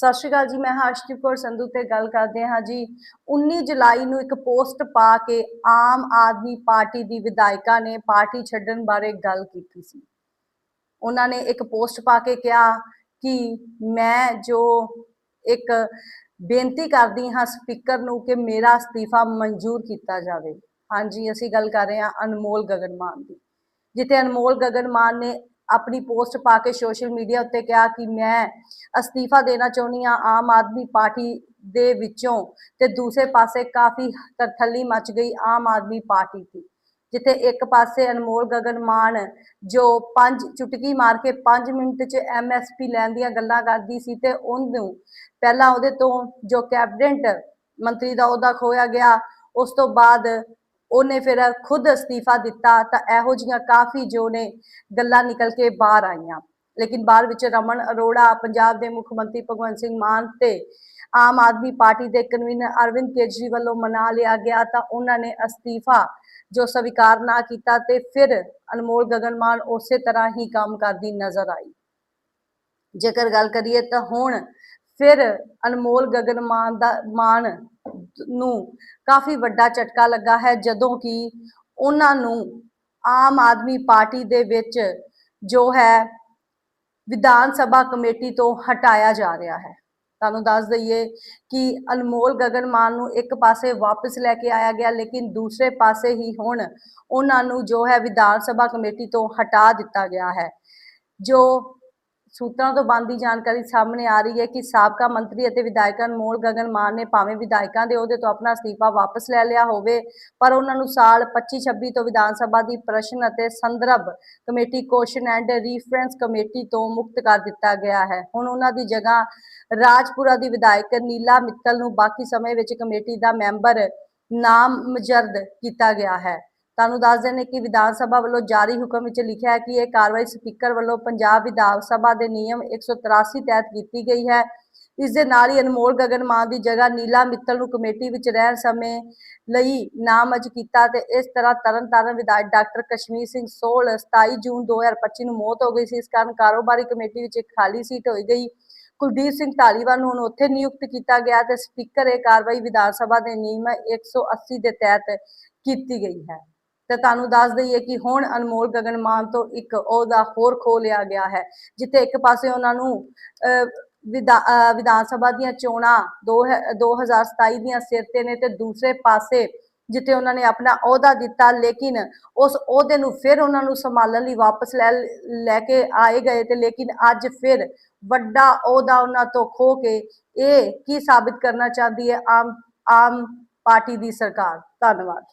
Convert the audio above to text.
ਸਤਿ ਸ਼੍ਰੀ ਅਕਾਲ ਜੀ, ਮੈਂ ਹਰਸ਼ਦੀਪ ਕੌਰ ਸੰਧੂ ਤੇ ਗੱਲ ਕਰਦੇ ਹਾਂ ਜੀ। 19 ਜੁਲਾਈ ਨੂੰ ਇੱਕ ਪੋਸਟ ਪਾ ਕੇ ਆਮ ਆਦਮੀ ਪਾਰਟੀ ਦੀ ਵਿਧਾਇਕਾ ਨੇ ਪਾਰਟੀ ਛੱਡਣ ਬਾਰੇ ਗੱਲ ਕੀਤੀ ਸੀ। ਉਹਨਾਂ ਨੇ ਇੱਕ ਪੋਸਟ ਪਾ ਕੇ ਕਿਹਾ ਕਿ ਮੈਂ ਜੋ ਇੱਕ ਬੇਨਤੀ ਕਰਦੀ ਹਾਂ ਸਪੀਕਰ ਨੂੰ ਕਿ ਮੇਰਾ ਅਸਤੀਫਾ ਮਨਜ਼ੂਰ ਕੀਤਾ ਜਾਵੇ। ਹਾਂਜੀ, ਅਸੀਂ ਗੱਲ ਕਰ ਰਹੇ ਹਾਂ ਅਨਮੋਲ ਗਗਨਮਾਨ ਦੀ, ਜਿੱਥੇ ਅਨਮੋਲ ਗਗਨਮਾਨ ਨੇ ਆਪਣੀ ਪੋਸਟ ਪਾ ਕੇ ਸੋਸ਼ਲ ਮੀਡੀਆ ਉੱਤੇ ਕਿਹਾ ਕਿ ਮੈਂ ਅਸਤੀਫਾ ਦੇਣਾ ਚਾਹੁੰਦੀ ਹਾਂ ਆਮ ਆਦਮੀ ਪਾਰਟੀ ਦੇ ਵਿੱਚੋਂ ਤੇ ਦੂਸਰੇ ਪਾਸੇ ਕਾਫੀ ਤਰਥੱਲੀ ਮਚ ਗਈ ਆਮ ਆਦਮੀ ਪਾਰਟੀ ਦੀ, ਜਿੱਥੇ ਇੱਕ ਪਾਸੇ ਅਨਮੋਲ ਗਗਨ ਮਾਨ ਜੋ ਪੰਜ ਚੁਟਕੀ ਮਾਰ ਕੇ 5 ਮਿੰਟ 'ਚ ਐਮਐਸਪੀ ਲੈਣ ਦੀਆਂ ਗੱਲਾਂ ਕਰਦੀ ਸੀ ਤੇ ਉਹਨੂੰ ਪਹਿਲਾਂ ਉਹਦੇ ਤੋਂ ਜੋ ਕੈਬਨਿਟ ਮੰਤਰੀ ਦਾ ਉਹਦਾ ਖੋਇਆ ਗਿਆ, ਉਸ ਤੋਂ ਬਾਅਦ ਉਹਨੇ ਫਿਰ ਖੁਦ ਅਸਤੀਫਾ ਦਿੱਤਾ ਤਾਂ ਇਹੋ ਜੀਆਂ ਕਾਫੀ ਜੋ ਨੇ ਗੱਲਾਂ ਨਿਕਲ ਕੇ ਬਾਹਰ ਆਈਆਂ। ਲੇਕਿਨ ਬਾਅਦ ਵਿੱਚ ਰਮਨ ਅਰੋੜਾ ਪੰਜਾਬ ਦੇ ਮੁੱਖ ਮੰਤਰੀ ਭਗਵੰਤ ਸਿੰਘ ਮਾਨ ਤੇ ਆਮ ਆਦਮੀ ਪਾਰਟੀ ਦੇ ਕਨਵੀਨਰ ਅਰਵਿੰਦ ਕੇਜਰੀਵਾਲ ਵੱਲੋਂ ਮਨਾ ਲਿਆ ਗਿਆ ਤਾਂ ਉਹਨਾਂ ਨੇ ਅਸਤੀਫਾ ਜੋ ਸਵੀਕਾਰ ਨਾ ਕੀਤਾ ਤੇ ਫਿਰ ਅਨਮੋਲ ਗਗਨ ਮਾਨ ਉਸੇ ਤਰ੍ਹਾਂ ਹੀ ਕੰਮ ਕਰਦੀ ਨਜ਼ਰ ਆਈ। ਜੇਕਰ ਗੱਲ ਕਰੀਏ ਤਾਂ ਹੁਣ ਫਿਰ ਅਨਮੋਲ ਗਗਨ ਮਾਨ ਦਾ ਮਾਨ ਨੂੰ ਕਾਫੀ ਵੱਡਾ ਝਟਕਾ ਲੱਗਾ ਹੈ, ਜਦੋਂ ਕਿ ਉਹਨਾਂ ਨੂੰ ਆਮ ਆਦਮੀ ਪਾਰਟੀ ਦੇ ਵਿੱਚ ਜੋ ਹੈ ਵਿਧਾਨ ਸਭਾ ਕਮੇਟੀ ਤੋਂ ਹਟਾਇਆ ਜਾ ਰਿਹਾ ਹੈ। ਤੁਹਾਨੂੰ ਦੱਸ ਦਈਏ ਕਿ ਅਨਮੋਲ ਗਗਨ ਮਾਨ ਨੂੰ ਇੱਕ ਪਾਸੇ ਵਾਪਸ ਲੈ ਕੇ ਆਇਆ ਗਿਆ, ਲੇਕਿਨ ਦੂਸਰੇ ਪਾਸੇ ਹੀ ਹੁਣ ਉਹਨਾਂ ਨੂੰ ਜੋ ਹੈ ਵਿਧਾਨ ਸਭਾ ਕਮੇਟੀ ਤੋਂ ਹਟਾ ਦਿੱਤਾ ਗਿਆ ਹੈ, ਜੋ ਸੂਤਰਾਂ ਤੋਂ ਬੰਦੀ ਜਾਣਕਾਰੀ ਸਾਹਮਣੇ ਆ ਰਹੀ ਹੈ ਕਿ ਸਾਬਕਾ ਮੰਤਰੀ ਅਤੇ ਵਿਧਾਇਕ ਅਨਮੋਲ ਗਗਨ ਮਾਨ ਨੇ ਭਾਵੇਂ ਵਿਧਾਇਕਾਂ ਦੇ ਅਹੁਦੇ ਤੋਂ ਆਪਣਾ ਅਸਤੀਫਾ ਵਾਪਸ ਲੈ ਲਿਆ ਹੋਵੇ, ਪਰ ਉਹਨਾਂ ਨੂੰ ਸਾਲ 25-26 ਤੋਂ ਵਿਧਾਨ ਸਭਾ ਦੀ ਪ੍ਰਸ਼ਨ ਅਤੇ ਸੰਦਰਭ committee question and reference committee ਤੋਂ ਮੁਕਤ ਕਰ ਦਿੱਤਾ ਗਿਆ ਹੈ। ਹੁਣ ਉਹਨਾਂ ਦੀ ਜਗ੍ਹਾ ਰਾਜਪੁਰਾ ਦੀ ਵਿਧਾਇਕ ਨੀਲਾ ਮਿੱਤਲ ਨੂੰ ਬਾਕੀ ਸਮੇਂ ਵਿੱਚ ਕਮੇਟੀ ਦਾ ਮੈਂਬਰ ਨਾਮਜ਼ਦ ਕੀਤਾ ਗਿਆ ਹੈ। ਤੁਹਾਨੂੰ ਦੱਸ ਦਿੰਦੇ ਕਿ ਵਿਧਾਨ ਸਭਾ ਵੱਲੋਂ ਜਾਰੀ ਹੁਕਮ ਵਿੱਚ ਲਿਖਿਆ ਹੈ ਕਿ ਇਹ ਕਾਰਵਾਈ ਸਪੀਕਰ ਵੱਲੋਂ ਪੰਜਾਬ ਵਿਧਾਨ ਸਭਾ ਦੇ ਨਿਯਮ 183 ਤਹਿਤ ਕੀਤੀ ਗਈ ਹੈ। ਇਸ ਦੇ ਨਾਲ ਹੀ ਅਨਮੋਲ ਗਗਨ ਮਾਨ ਦੀ ਜਗ੍ਹਾ ਨੀਲਾ ਮਿੱਤਲ ਨੂੰ ਕਮੇਟੀ ਵਿੱਚ ਰਹਿਣ ਸਮੇਂ ਲਈ ਨਾਮਜ਼ ਕੀਤਾ ਤੇ ਇਸ ਤਰ੍ਹਾਂ ਤਰਨਤਾਰਨ ਵਿਧਾਇਕ ਡਾਕਟਰ ਕਸ਼ਮੀਰ ਸਿੰਘ ਸੋਲ 27 ਜੂਨ 2025 ਨੂੰ ਮੌਤ ਹੋ ਗਈ ਸੀ। ਇਸ ਕਾਰਨ ਕਾਰੋਬਾਰੀ ਕਮੇਟੀ ਵਿੱਚ ਇੱਕ ਖਾਲੀ ਸੀਟ ਹੋਈ ਗਈ। ਕੁਲਦੀਪ ਸਿੰਘ ਧਾਲੀਵਾਲ ਨੂੰ ਹੁਣ ਉੱਥੇ ਨਿਯੁਕਤ ਕੀਤਾ ਗਿਆ ਤੇ ਸਪੀਕਰ ਇਹ ਕਾਰਵਾਈ ਵਿਧਾਨ ਸਭਾ ਦੇ ਨਿਯਮ 180 ਦੇ ਤਹਿਤ ਕੀਤੀ ਗਈ ਹੈ। ਤੇ ਤੁਹਾਨੂੰ ਦੱਸ ਦਈਏ ਕਿ ਹੁਣ ਅਨਮੋਲ ਗਗਨ ਮਾਨ ਤੋਂ ਇੱਕ ਅਹੁਦਾ ਹੋਰ ਖੋ ਲਿਆ ਗਿਆ ਹੈ ਜਿੱਥੇ ਇੱਕ ਪਾਸੇ ਉਹਨਾਂ ਨੂੰ ਅਹ, ਵਿਧਾ- ਵਿਧਾਨ ਸਭਾ ਦੀਆਂ ਚੋਣਾਂ ਦੋ ਹ- 2027 ਦੀਆਂ ਸਿਰ ਤੇ ਨੇ ਤੇ ਦੂਸਰੇ ਪਾਸੇ ਜਿੱਥੇ ਉਹਨਾਂ ਨੇ ਆਪਣਾ ਅਹੁਦਾ ਦਿੱਤਾ ਲੇਕਿਨ ਉਸ ਅਹੁਦੇ ਨੂੰ ਫਿਰ ਉਹਨਾਂ ਨੂੰ ਸੰਭਾਲਣ ਲਈ ਵਾਪਸ ਲੈ ਲੈ ਕੇ ਆਏ ਗਏ ਤੇ ਲੇਕਿਨ ਅੱਜ ਫਿਰ ਵੱਡਾ ਅਹੁਦਾ ਉਹਨਾਂ ਤੋਂ ਖੋ ਕੇ ਇਹ ਕੀ ਸਾਬਿਤ ਕਰਨਾ ਚਾਹੁੰਦੀ ਹੈ ਆਮ ਆਮ ਪਾਰਟੀ ਦੀ ਸਰਕਾਰ? ਧੰਨਵਾਦ।